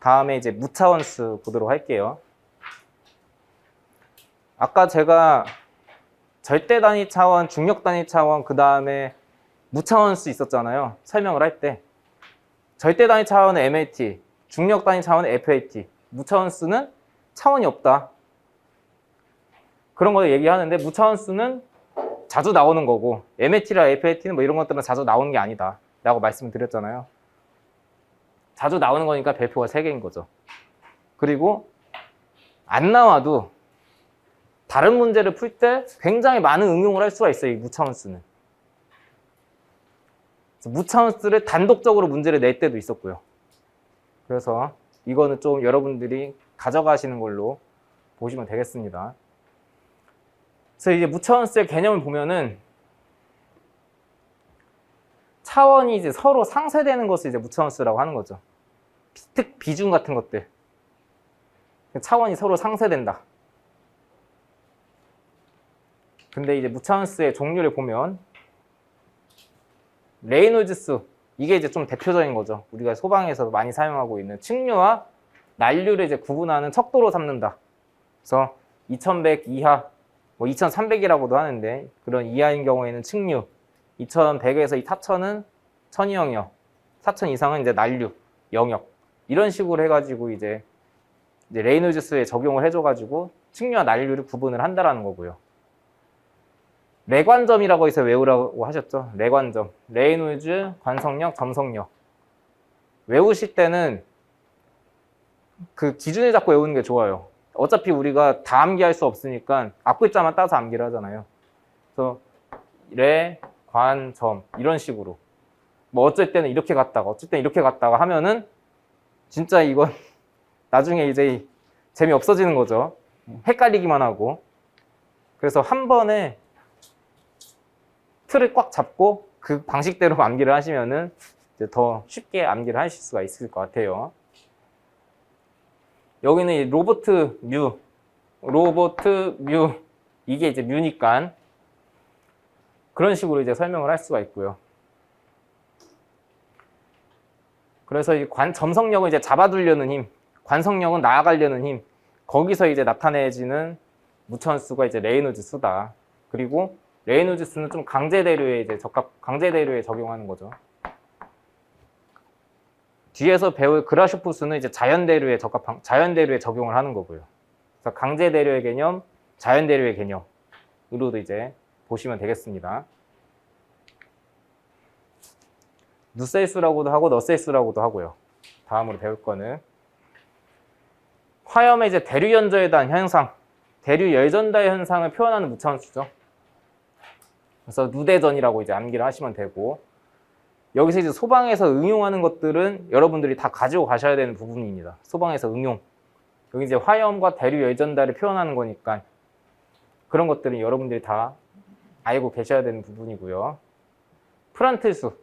다음에 이제 무차원수 보도록 할게요. 아까 제가 절대 단위 차원, 중력 단위 차원, 그 다음에 무차원수 있었잖아요. 설명을 할 때. 절대 단위 차원은 MAT, 중력 단위 차원은 FAT, 무차원수는 차원이 없다. 그런 거 얘기하는데 무차원수는 자주 나오는 거고 MAT랑 FAT는 뭐 이런 것들은 자주 나오는 게 아니다. 라고 말씀을 드렸잖아요. 자주 나오는 거니까 별표가 3개인 거죠. 그리고 안 나와도 다른 문제를 풀 때 굉장히 많은 응용을 할 수가 있어요. 이 무차원수는. 무차원수를 단독적으로 문제를 낼 때도 있었고요. 그래서 이거는 좀 여러분들이 가져가시는 걸로 보시면 되겠습니다. 그래서 이제 무차원수의 개념을 보면은 차원이 이제 서로 상쇄되는 것을 이제 무차원수라고 하는 거죠. 특 비중 같은 것들. 차원이 서로 상쇄된다. 근데 이제 무차원수의 종류를 보면 레이놀즈 수 이게 이제 좀 대표적인 거죠. 우리가 소방에서 많이 사용하고 있는 층류와 난류를 이제 구분하는 척도로 삼는다. 그래서 2100 이하, 뭐 2300이라고도 하는데 그런 이하인 경우에는 층류, 2100에서 이 4000은 천이 영역, 4000 이상은 이제 난류, 영역 이런 식으로 해가지고 이제, 이제 레이놀즈 수에 적용을 해줘가지고 층류와 난류를 구분을 한다라는 거고요. 레관점이라고 해서 외우라고 하셨죠. 레관점. 레이놀즈, 관성력, 점성력. 외우실 때는 그 기준을 잡고 외우는 게 좋아요. 어차피 우리가 다 암기할 수 없으니까 앞글자만 따서 암기를 하잖아요. 그래서 레, 관, 점 이런 식으로. 뭐 어쩔 때는 이렇게 갔다가 어쩔 때는 이렇게 갔다가 하면은 진짜 이건 나중에 이제 재미 없어지는 거죠. 헷갈리기만 하고. 그래서 한 번에 틀을 꽉 잡고 그 방식대로 암기를 하시면은 이제 더 쉽게 암기를 하실 수가 있을 것 같아요. 여기는 이 로보트 뮤, 로보트 뮤 이게 이제 뮤니까 그런 식으로 이제 설명을 할 수가 있고요. 그래서 이 관, 점성력은 이제 잡아두려는 힘, 관성력은 나아가려는 힘, 거기서 이제 나타내지는 무천수가 이제 레이노즈 수다. 그리고 레이노즈 수는 좀 강제 대류에 이제 적합, 강제 대류에 적용하는 거죠. 뒤에서 배울 그라쇼프 수는 이제 자연 대류에 적합한, 자연 대류에 적용을 하는 거고요. 그래서 강제 대류의 개념, 자연 대류의 개념으로도 이제 보시면 되겠습니다. 누셀수라고도 하고 너셀수라고도 하고요. 다음으로 배울 거는 화염의 이제 대류 연저에 대한 현상, 대류 열전달 현상을 표현하는 무차원수죠. 그래서 누대전이라고 이제 암기를 하시면 되고 여기서 이제 소방에서 응용하는 것들은 여러분들이 다 가지고 가셔야 되는 부분입니다. 소방에서 응용. 여기 이제 화염과 대류 열전달을 표현하는 거니까 그런 것들은 여러분들이 다 알고 계셔야 되는 부분이고요. 프란틀수.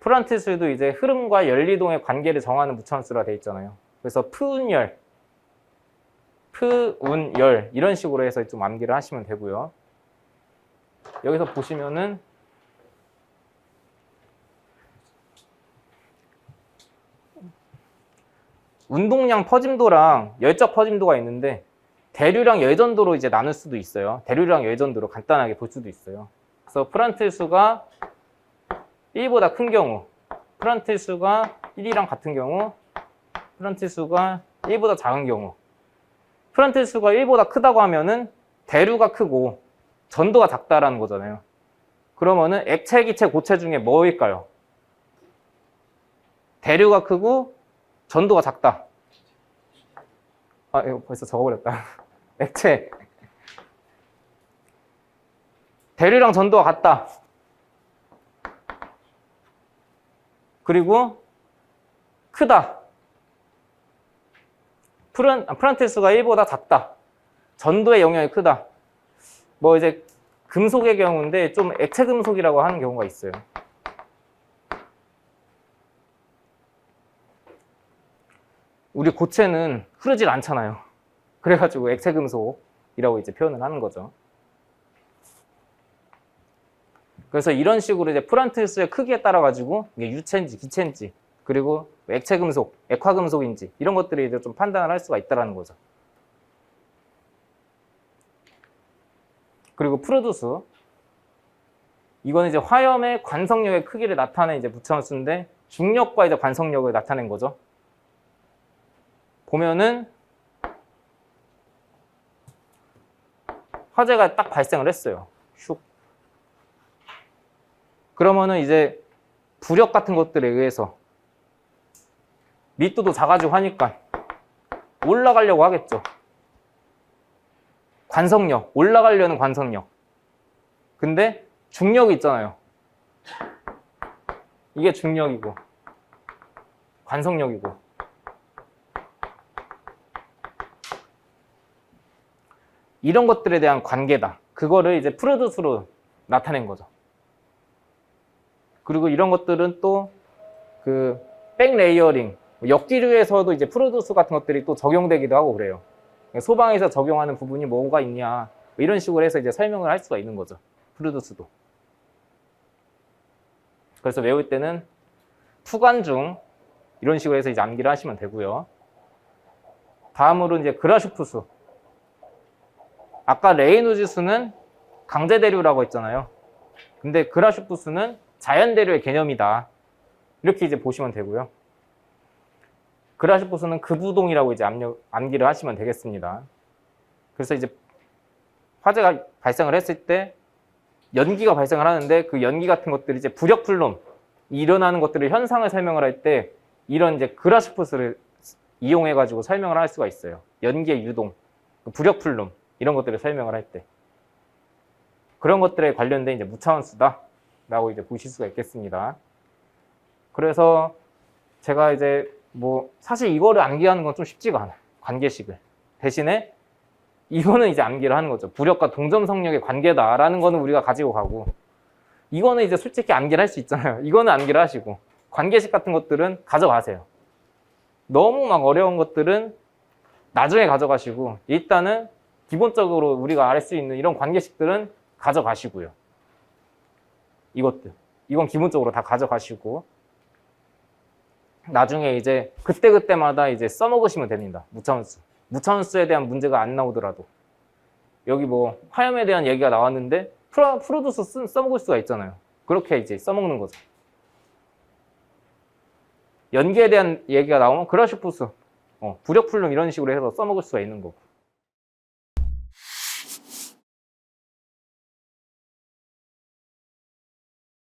프란틀수도 이제 흐름과 열리동의 관계를 정하는 무차원수라 되어 있잖아요. 그래서 푸운열, 푸운열 이런 식으로 해서 좀 암기를 하시면 되고요. 여기서 보시면은 운동량 퍼짐도랑 열적 퍼짐도가 있는데 대류랑 열전도로 이제 나눌 수도 있어요. 대류랑 열전도로 간단하게 볼 수도 있어요. 그래서 프란틀 수가 1보다 큰 경우, 프란틀 수가 1이랑 같은 경우, 프란틀 수가 1보다 작은 경우. 프란틀 수가 1보다 크다고 하면은 대류가 크고 전도가 작다라는 거잖아요. 그러면은 액체, 기체, 고체 중에 뭐일까요? 대류가 크고 전도가 작다. 아, 이거 벌써 적어버렸다. 액체. 대류랑 전도가 같다. 그리고 크다. 프란, 아, 프란테스가 1보다 작다. 전도의 영향이 크다. 뭐 이제 금속의 경우인데 좀 액체 금속이라고 하는 경우가 있어요. 우리 고체는 흐르질 않잖아요. 그래가지고 액체 금속이라고 이제 표현을 하는 거죠. 그래서 이런 식으로 이제 프란트스의 크기에 따라 가지고 이게 유체인지 기체인지 그리고 액체 금속, 액화 금속인지 이런 것들이 이제 좀 판단을 할 수가 있다라는 거죠. 그리고 프로듀스 이거는 이제 화염의 관성력의 크기를 나타낸 이제 무차원수인데 중력과 이제 관성력을 나타낸 거죠. 보면은 화재가 딱 발생을 했어요. 슉. 그러면은 이제 부력 같은 것들에 의해서密도도 작아지고 하니까 올라가려고 하겠죠. 관성력, 올라가려는 관성력. 근데 중력이 있잖아요. 이게 중력이고, 관성력이고. 이런 것들에 대한 관계다. 그거를 이제 프로듀스로 나타낸 거죠. 그리고 이런 것들은 또 그 백레이어링, 역기류에서도 이제 프로듀스 같은 것들이 또 적용되기도 하고 그래요. 소방에서 적용하는 부분이 뭐가 있냐 뭐 이런 식으로 해서 이제 설명을 할 수가 있는 거죠. 프로듀스도. 그래서 외울 때는 투관 중 이런 식으로 해서 이제 암기를 하시면 되고요. 다음으로 이제 그라슈프수. 아까 레이노지수는 강제 대류라고 했잖아요. 근데 그라슈프 수는 자연 대류의 개념이다. 이렇게 이제 보시면 되고요. 그라시포스는 급우동이라고 이제 압력, 암기를 하시면 되겠습니다. 그래서 이제 화재가 발생을 했을 때 연기가 발생을 하는데 그 연기 같은 것들이 이제 부력 플룸 일어나는 것들을 현상을 설명을 할 때 이런 이제 그라시포스를 이용해 가지고 설명을 할 수가 있어요. 연기의 유동, 그 부력 플룸 이런 것들을 설명을 할 때 그런 것들에 관련된 이제 무차원수다라고 이제 보실 수가 있겠습니다. 그래서 제가 이제 뭐 사실 이거를 암기하는 건 좀 쉽지가 않아요. 관계식을. 대신에 이거는 이제 암기를 하는 거죠. 부력과 동점 성력의 관계다라는 거는 우리가 가지고 가고 이거는 이제 솔직히 암기를 할 수 있잖아요. 이거는 암기를 하시고 관계식 같은 것들은 가져가세요. 너무 막 어려운 것들은 나중에 가져가시고 일단은 기본적으로 우리가 알 수 있는 이런 관계식들은 가져가시고요. 이것들. 이건 기본적으로 다 가져가시고 나중에 이제 그때그때마다 이제 써먹으시면 됩니다. 무차원수. 무차원수에 대한 문제가 안 나오더라도. 여기 뭐 화염에 대한 얘기가 나왔는데 프로, 프로듀스 쓰- 써먹을 수가 있잖아요. 그렇게 이제 써먹는 거죠. 연기에 대한 얘기가 나오면 그라시푸스, 어, 부력풀lum 이런 식으로 해서 써먹을 수가 있는 거고.